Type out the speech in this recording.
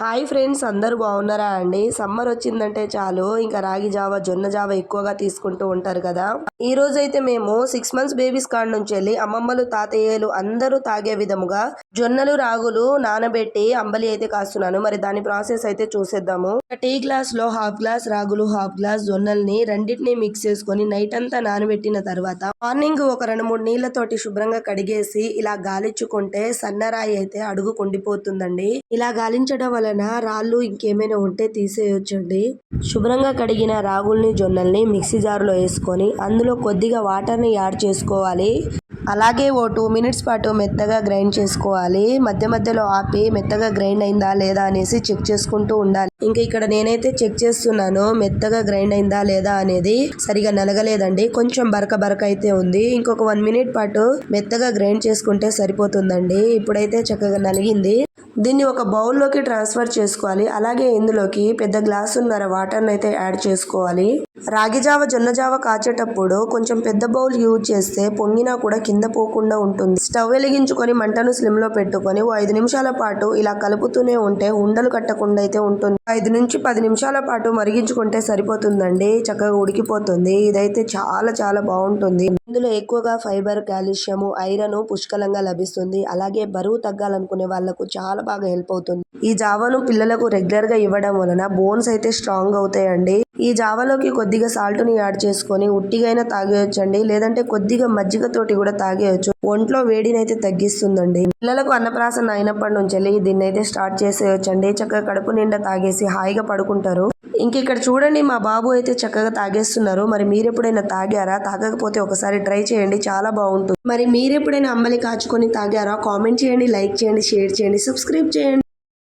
Hi friends అందరూ బాగున్నారా అండి? సమ్మర్ వచ్చిందంటే చాలు. ఇంకా రాగి జావ జొన్న జావ ఎక్కువగా తీసుకుంటూ ఉంటారు కదా. ఈ రోజైతే మేము సిక్స్ మంత్స్ బేబీస్ కాడ నుంచి వెళ్ళి అమ్మమ్మలు తాతయ్యలు అందరూ తాగే విధముగా జొన్నలు రాగులు నానబెట్టి అంబలి అయితే కాస్తున్నాను. మరి దాని ప్రాసెస్ అయితే చూసేద్దాము. టీ గ్లాస్లో హాఫ్ గ్లాస్ రాగులు హాఫ్ గ్లాస్ జొన్నల్ని రెండింటిని మిక్స్ చేసుకొని నైట్ అంతా నానబెట్టిన తర్వాత మార్నింగ్ ఒక రెండు మూడు నీళ్ళతోటి శుభ్రంగా కడిగేసి ఇలా గాలించుకుంటే సన్నరాయి అయితే అడుగు కుండిపోతుందండి. ఇలా గాలించడం వలన రాళ్ళు ఇంకేమైనా ఉంటే తీసేయొచ్చండి. శుభ్రంగా కడిగిన రాగుల్ని జొన్నల్ని మిక్సీ జారులో వేసుకొని అందులో కొద్దిగా వాటర్ని యాడ్ చేసుకోవాలి. అలాగే ఓ టూ మినిట్స్ పాటు మెత్తగా గ్రైండ్ చేసుకోవాలి. మధ్య మధ్యలో ఆపి మెత్తగా గ్రైండ్ అయిందా లేదా అనేసి చెక్ చేసుకుంటూ ఉండాలి. ఇంకా ఇక్కడ నేనైతే చెక్ చేస్తున్నాను మెత్తగా గ్రైండ్ అయిందా లేదా అనేది సరిగా నలగలేదండి. కొంచెం బరక బరక అయితే ఉంది. ఇంకొక వన్ మినిట్ పాటు మెత్తగా గ్రైండ్ చేసుకుంటే సరిపోతుందండి. ఇప్పుడైతే చక్కగా నలిగింది. దీన్ని ఒక బౌల్లోకి ట్రాన్స్ఫర్ చేసుకోవాలి. అలాగే ఇందులోకి పెద్ద గ్లాసున్నర వాటర్ని అయితే యాడ్ చేసుకోవాలి. రాగి జావ జొన్న జావ కాచేటప్పుడు కొంచెం పెద్ద బౌల్ యూజ్ చేస్తే పొంగినా కూడా కింద పోకుండా ఉంటుంది. స్టవ్ వెలిగించుకొని మంటను స్లిమ్లో పెట్టుకొని ఓ ఐదు నిమిషాల పాటు ఇలా కలుపుతూనే ఉంటే ఉండలు కట్టకుండా అయితే ఉంటుంది. ఐదు నుంచి పది నిమిషాల పాటు మరిగించుకుంటే సరిపోతుందండి. చక్కగా ఉడికిపోతుంది. ఇదైతే చాలా చాలా బాగుంటుంది. ఇందులో ఎక్కువగా ఫైబర్ కాల్షియం ఐరన్ పుష్కలంగా లభిస్తుంది. అలాగే బరువు తగ్గాలనుకునే వాళ్ళకు చాలా బాగా హెల్ప్ అవుతుంది. ఈ జావను పిల్లలకు రెగ్యులర్గా ఇవ్వడం వలన బోన్స్ అయితే స్ట్రాంగ్ అవుతాయండి. ఈ జావలోకి కొద్దిగా సాల్ట్ని యాడ్ చేసుకొని ఉట్టిగైనా తాగేయొచ్చండి. లేదంటే కొద్దిగా మజ్జిగ తోటి కూడా తాగేయొచ్చు. ఒంట్లో వేడిని అయితే తగ్గిస్తుందండి. పిల్లలకు అన్నప్రాసన అయినప్పటి నుంచి దీన్ని అయితే స్టార్ట్ చేసేయొచ్చండి. చక్కగా కడుపు నిండా తాగేసి హాయిగా పడుకుంటారు. ఇంక ఇక్కడ చూడండి మా బాబు అయితే చక్కగా తాగేస్తున్నారు. మరి మీరు ఎప్పుడైనా తాగారా? తాగకపోతే ఒకసారి ట్రై చేయండి చాలా బాగుంటుంది. మరి మీరు ఎప్పుడైనా అంబలి కాచుకొని తాగారా? కామెంట్ చేయండి లైక్ చేయండి షేర్ చేయండి సబ్స్క్రైబ్ చేయండి.